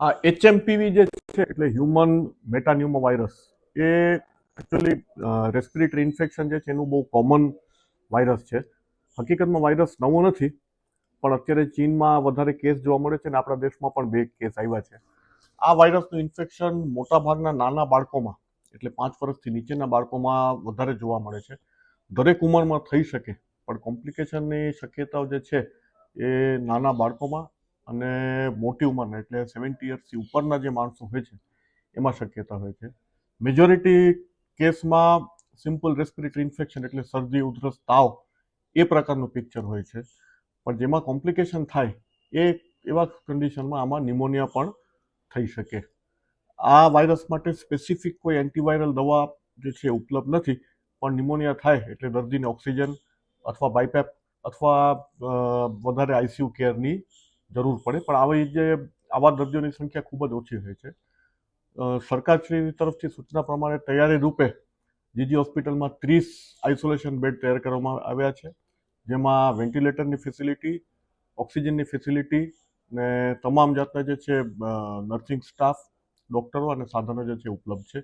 આ એચએમપીવી જે છે એટલે હ્યુમન મેટાન્યુમો વાયરસ એ એકચ્યુઅલી રેસ્પિરેટરી ઇન્ફેક્શન જે છે એનું બહુ કોમન વાયરસ છે. હકીકતમાં વાયરસ નવો નથી, પણ અત્યારે ચીનમાં વધારે કેસ જોવા મળે છે અને આપણા દેશમાં પણ બે કેસ આવ્યા છે. આ વાયરસનું ઇન્ફેક્શન મોટાભાગના નાના બાળકોમાં, એટલે પાંચ વર્ષથી નીચેના બાળકોમાં વધારે જોવા મળે છે. દરેક ઉંમરમાં થઈ શકે, પણ કોમ્પ્લિકેશનની શક્યતાઓ જે છે એ નાના બાળકોમાં અને મોટી ઉંમરના, એટલે સેવન્ટી યર્સથી ઉપરના જે માણસો હોય છે, એમાં શક્યતા હોય છે. મેજોરિટી કેસમાં સિમ્પલ રેસ્પિરેટરી ઇન્ફેક્શન એટલે શરદી, ઉધરસ, તાવ એ પ્રકારનું પિક્ચર હોય છે. પણ જેમાં કોમ્પ્લિકેશન થાય એ એવા કન્ડિશનમાં આમાં નિમોનિયા પણ થઈ શકે. આ વાયરસ માટે સ્પેસિફિક કોઈ એન્ટીવાયરલ દવા જે છે ઉપલબ્ધ નથી, પણ નિમોનિયા થાય એટલે દર્દીને ઓક્સિજન અથવા બાયપેપ અથવા વધારે આઈસીયુ કેરની જરૂર પડે, પણ આવી જે આવા દર્દીઓની સંખ્યા ખૂબ જ ઓછી હોય છે. સરકારશ્રીની સરકારશ્રી તરફથી સૂચના પ્રમાણે તૈયારી રૂપે જીજી હોસ્પિટલમાં ત્રીસ આઇસોલેશન બેડ તૈયાર કરવામાં આવ્યા છે, જેમાં વેન્ટિલેટરની ફેસિલિટી, ઓક્સિજનની ફેસિલિટી ને તમામ જાતના જે છે નર્સિંગ સ્ટાફ, ડૉક્ટરો અને સાધનો જે છે ઉપલબ્ધ છે.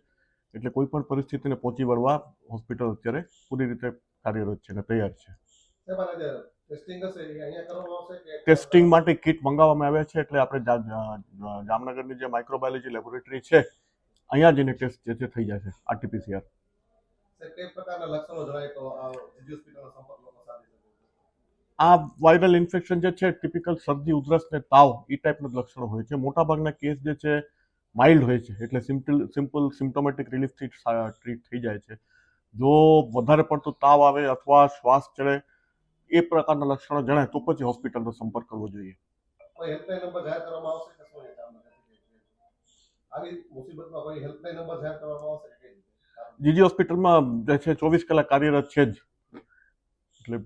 એટલે કોઈ પણ પરિસ્થિતિને પહોંચી વળવા હોસ્પિટલ અત્યારે પૂરી રીતે કાર્યરત છે અને તૈયાર છે. ટેસ્ટિંગ માટે કિટ મંગાવવામાં આવે છે એટલે આપણે જામનગરની જે માઇક્રોબાયોલોજી લેબોરેટરી છે અહીંયા જઈને ટેસ્ટ જે છે થઈ જાય છે આરટીપીસીઆર આ વાયરલ ઇન્ફેક્શન જે છે ટિપિકલ શરદી ઉધરસ ને તાવ એ ટાઈપનું લક્ષણો હોય છે. મોટાભાગના કેસ જે છે માઇલ્ડ હોય છે એટલે સિમ્પલ સિમ્પલ સિમ્ટોમેટિક રિલીફથી ટ્રીટ થઈ જાય છે. જો વધારે પડતો તાવ આવે અથવા શ્વાસ ચડે એ પ્રકારના લક્ષણો જણાય તો પછી હોસ્પિટલનો સંપર્ક કરવો જોઈએ કોઈ હેલ્પલાઇન નંબર જાહેર કરવામાં આવશે કે શું એ જામનગરથી? આવી મુસીબતમાં કોઈ હેલ્પલાઇન નંબર જાહેર કરવામાં આવશે કે કઈ રીતે? જીજી હોસ્પિટલમાં જે છે ચોવીસ કલાક કાર્યરત છે જ એટલે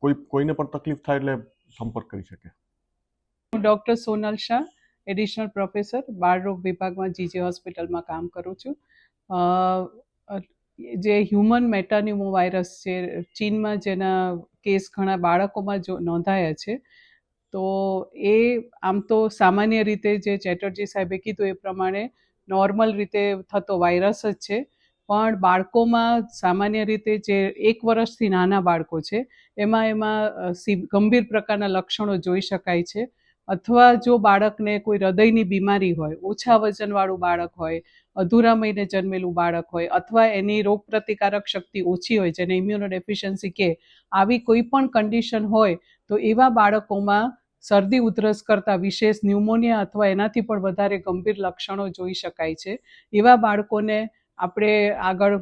કોઈ કોઈને પણ તકલીફ થાય એટલે સંપર્ક કરી શકે હું doctor Sonal Shah additional professor બાળરોગ વિભાગમાં જીજી હોસ્પિટલમાં કામ કરું છું જે હ્યુમન મેટાન્યુમો વાયરસ છે, ચીનમાં જેના કેસ ઘણા બાળકોમાં જો નોંધાયા છે, તો એ આમ તો સામાન્ય રીતે જે ચેટર્જી સાહેબે કીધું એ પ્રમાણે નોર્મલ રીતે થતો વાયરસ જ છે. પણ બાળકોમાં સામાન્ય રીતે જે એક વર્ષથી નાના બાળકો છે, એમાં એમાં ગંભીર પ્રકારના લક્ષણો જોઈ શકાય છે. અથવા જો બાળકને કોઈ હૃદયની બીમારી હોય ઓછા વજનવાળું બાળક હોય અધૂરા મહિને જન્મેલું બાળક હોય અથવા એની રોગ પ્રતિકારક શક્તિ ઓછી હોય જેને ઇમ્યુનો ડેફિશિયન્સી કે આવી કોઈ પણ કન્ડિશન હોય તો એવા બાળકોમાં શરદી ઉધરસ કરતાં વિશેષ ન્યુમોનિયા અથવા એનાથી પણ વધારે ગંભીર લક્ષણો જોઈ શકાય છે. એવા બાળકોને આપણે આગળ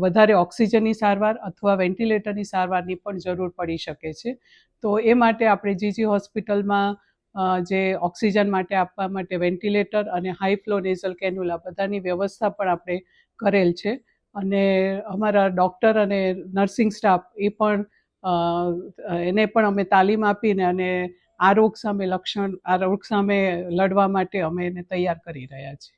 વધારે ઓક્સિજનની સારવાર અથવા વેન્ટિલેટરની સારવારની પણ જરૂર પડી શકે છે. તો એ માટે આપણે જીજી હોસ્પિટલમાં જે ઓક્સિજન માટે આપવા માટે વેન્ટિલેટર અને હાઈ ફ્લો નેઝલ કેન્યુલા બધાની વ્યવસ્થા પણ આપણે કરેલ છે. અને અમારા ડૉક્ટર અને નર્સિંગ સ્ટાફ એ પણ એને પણ અમે તાલીમ આપીને અને આ રોગ સામે લક્ષણ, આ રોગ સામે લડવા માટે અમે એને તૈયાર કરી રહ્યા છીએ.